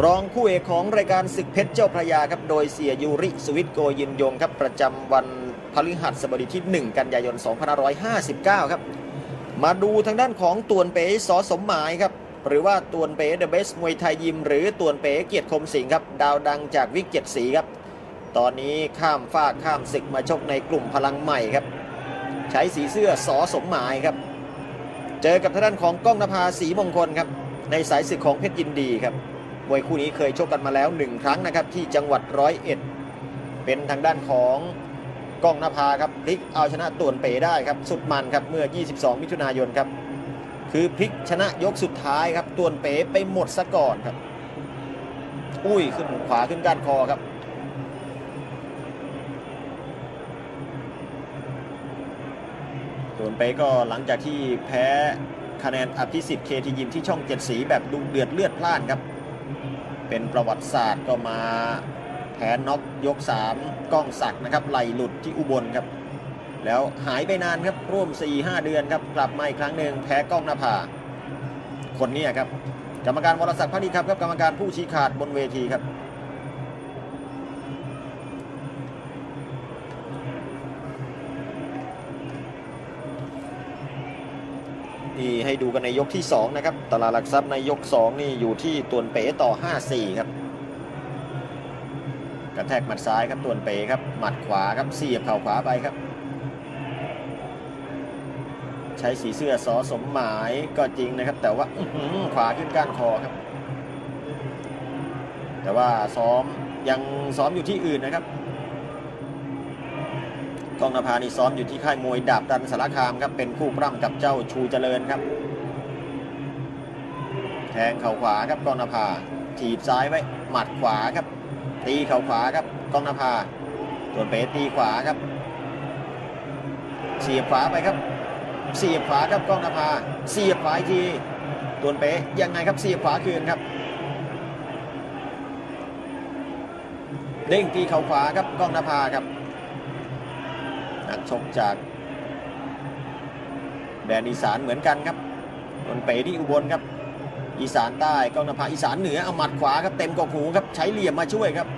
รองคู่เอกของรายการศึกเพชรเจ้าพระยาครับ โดยเสียยูริสวิตโกยินยงครับ ประจำวันพฤหัสบดีที่ 1 กันยายน 2559 ครับ มาดูทางด้านของตวนเป๋สอสมหมายครับ หรือว่าตวนเป๋เดอะเบสมวยไทยยิม หรือตวนเป๋เกียรติคมสิงครับ ดาวดังจากวิกเจ็ดสีครับ ตอนนี้ข้ามฟากข้ามศึกมาชกในกลุ่มพลังใหม่ครับ ใช้สีเสื้อสอสมหมายครับ เจอกับทางด้านของก้องนภาสีมงคลครับ ในสายศึกของเพชรยินดีครับ มวยคู่นี้เคยชกกันมาแล้วหนึ่งครั้งนะครับที่จังหวัดร้อยเอ็ดเป็นทางด้านของก้องนภาครับพลิกเอาชนะต่วนเป๋ได้ครับสุดมันครับเมื่อ 22 มิถุนายนครับคือพลิกชนะยกสุดท้ายครับต่วนเป๋ไปหมดซะก่อนครับ อุ้ยขึ้นขวาขึ้นก้านคอครับส่วนเป๊ก็หลังจากที่แพ้คะแนนอภิสิทธิ์เคทียิมที่ช่องเจ็ดสีแบบดุเดือดเลือดพล่านครับ เป็นประวัติศาสตร์ก็มาแพ้น็อกยก 3 ก้องศักนะครับไหลหลุดที่อุบลครับ แล้วหายไปนานครับร่วม 4-5 เดือนครับกลับมาอีกครั้งหนึ่งแพ้ก้องนภาคนนี้ครับกรรมการวรศักดิ์พักดีครับครับกรรมการผู้ชี้ขาดบนเวทีครับ นี่ให้ดูกันในยกที่ 2 นะครับ ตลาดหลักทรัพย์ในยก 2 นี่อยู่ที่ตวนเป๋ต่อ 5-4 ครับ กระแทกหมัดซ้ายครับตวนเป๋ครับ หมัดขวาครับเสียบเข่าขวาไปครับ ใช้สีเสื้อสอสมหมายก็จริงนะครับ แต่ว่าขวาขึ้นก้านคอครับ แต่ว่าซ้อมยังซ้อมอยู่ที่อื่นนะครับ กองนภานี่ซ้อมอยู่ที่ค่ายมวยดาบดันสารคามครับเป็นคู่ปร่ำกับเจ้าชูเจริญครับ แทงเข่าขวาครับกองนภาถีบซ้ายไว้หมัดขวาครับ ตีเข่าขวาครับกองนภาส่วนเป๋ตีขวาครับ เสียบขวาไปครับ เสียบขวาครับกองนภาเสียบขวาอีกทีตัวนเป๋ยังไงครับเสียบขวาคืนครับเด้งตีเข่าขวาครับกองนภาครับ นักชกจากแดนอีสานเหมือนกันครับคนเป๋ที่อุบลครับอีสานใต้ก้องนภาอีสานเหนือเอาหมัดขวาครับเต็มกอกหูครับใช้เหลี่ยมมาช่วยครับ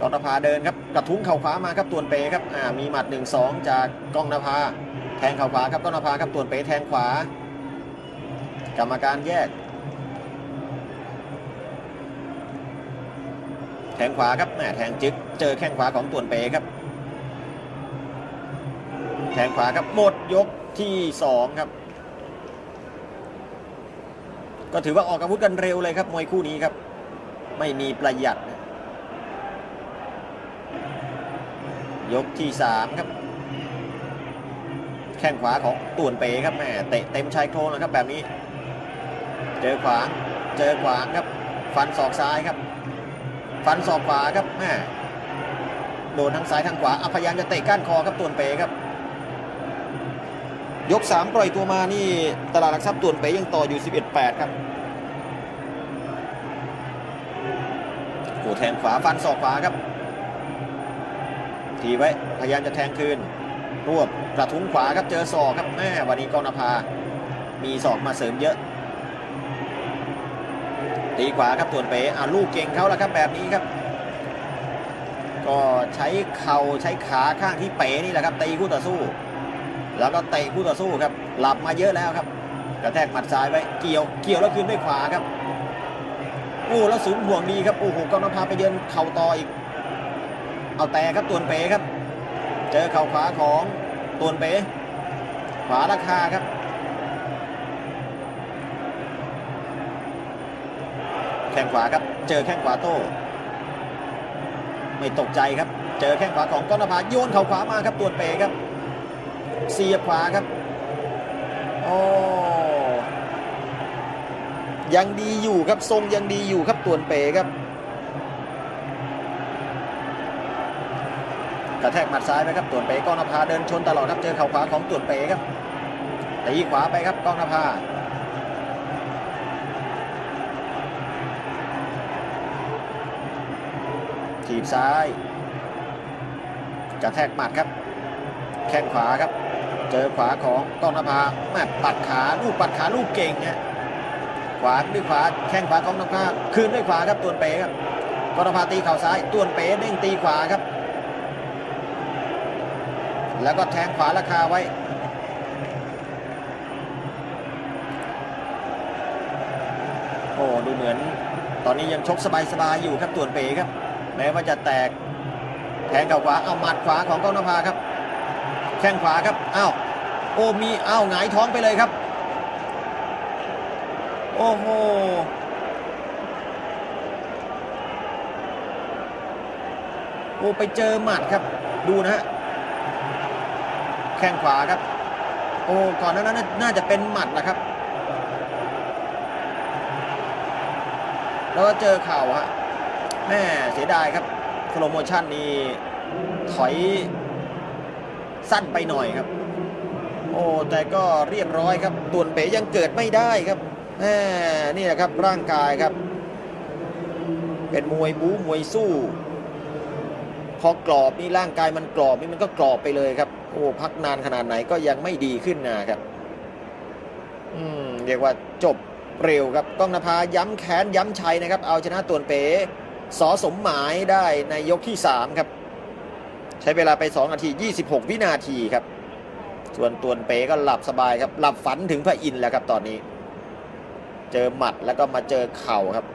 ก้องนภาเดินครับกระทุ้งเข่าขวามาครับตวนเป๋ครับอ่ามีหมัด1 2 จากก้องนภาแทงเข่าขวาครับก้องนภาครับตวนเป๋แทงขวากรรมการแยก ทงขวาครับแหมแทงจึ๊กเจอแข้งขวาของต่วนเป๋ครับ แทงขวาครับหมดยกที่สองครับ ก็ถือว่าออกอาวุธกันเร็วเลยครับมวยคู่นี้ครับ ไม่มีประหยัด ยกที่สามครับ แข้งขวาของต่วนเป๋ครับแหมเตะเต็มชายโครงนะครับแบบนี้ เจอขวางเจอขวางครับ ฟันศอกซ้ายครับ ฟันศอกขวาครับแม่โดนทั้งซ้ายทั้งขวาอพยายามจะเตะก้านคอครับตวนเป๋ครับ ยก 3 ปล่อยตัวมานี่ตลาดหลักทรัพย์ตวนเป๋ยังต่ออยู่ 11-8 ครับโอ้แทงขวาฟันศอกขวาครับ ทีไว้พยายามจะแทงคืน รวบกระทุ้งขวาครับเจอศอกครับแม่วันนี้กองนภา มีศอกมาเสริมเยอะ ตีขวาครับตวนเป๋อ่าลูกเก่งเขาแล้วครับแบบนี้ครับ ก็ใช้เข่าใช้ขาข้างที่เป๋นี่แหละครับตีคู่ต่อสู้ แล้วก็เตะคู่ต่อสู้ครับหลับมาเยอะแล้วครับ กระแทกหมัดซ้ายไว้เกี่ยวเกี่ยวแล้วคืนด้วยขวาครับโอ้แล้วสูงห่วงดีครับโอ้โหกองนภาไปเยินเข่าต่ออีก เอาแต่ครับตวนเป๋ครับ เจอเข่าขวาของตวนเป๋ขวาราคาครับ แข้งขวาครับ เจอแข้งขวาโต้ ไม่ตกใจครับ เจอแข้งขวาของก้อนภาโยนเข่าขวามาครับตวนเป๋ครับ เสียบขวาครับโอ้ยังดีอยู่ครับทรงยังดีอยู่ครับตวนเป๋ครับกระแทกหมัดซ้ายไปครับตวนเป๋ก้องนภาเดินชนตลอดครับเจอเข่าขวาของตวนเป๋ครับตีขวาไปครับก้องนภา ถีบซ้าย กระแทกหมัดครับ แข้งขวาครับ เจอขวาของกองนภาแม่ปัดขาลูกปัดขาลูกเก่งฮะขวาด้วยขวาแข้งขวาของนภาคืนด้วยขวาครับตวนเป๋ครับกรณภาตีเข่าซ้ายตวนเป๋เด้งตีขวาครับ แล้วก็แทงขวาราคาไว้โอ้ดูเหมือน ตอนนี้ยังชกสบายๆอยู่ครับตวนเป๋ครับ แม้ว่าจะแตกแทงเข่าขวาเอาหมัดขวาของกองนภาครับ แข้งขวาครับอ้าวโอ้มีอ้าวหงายท้องไปเลยครับ โอ้โหโอ้ไปเจอหมัดครับ ดูนะฮะแข้งขวาครับ โอ้ก่อนหนานั้นน่าจะเป็นหมัดนะครับ แล้วก็เจอเข่าฮะ แม่เสียดายครับสโลโมชั่นนี่ถอยสั้นไปหน่อยครับ โอ้แต่ก็เรียบร้อยครับต่วนเป๋ยังเกิดไม่ได้ครับแม่นี่แหละครับร่างกายครับ เป็นมวยบู๊มวยสู้ พอกรอบนี่ร่างกายมันกรอบนี่มันก็กรอบไปเลยครับ โอ้พักนานขนาดไหนก็ยังไม่ดีขึ้นนะครับ อืมเรียกว่าจบเร็วครับก้องนภาย้ำแค้นย้ำชัยนะครับ เอาชนะตวนเป๋ สอสมหมายได้ในยกที่ 3 ครับ ใช้เวลาไป 2 นาที 26 วินาทีครับ ส่วนตวนเป๋ก็หลับสบายครับ หลับฝันถึงพระอินทร์แล้วครับตอนนี้ เจอหมัดแล้วก็มาเจอเข่าครับ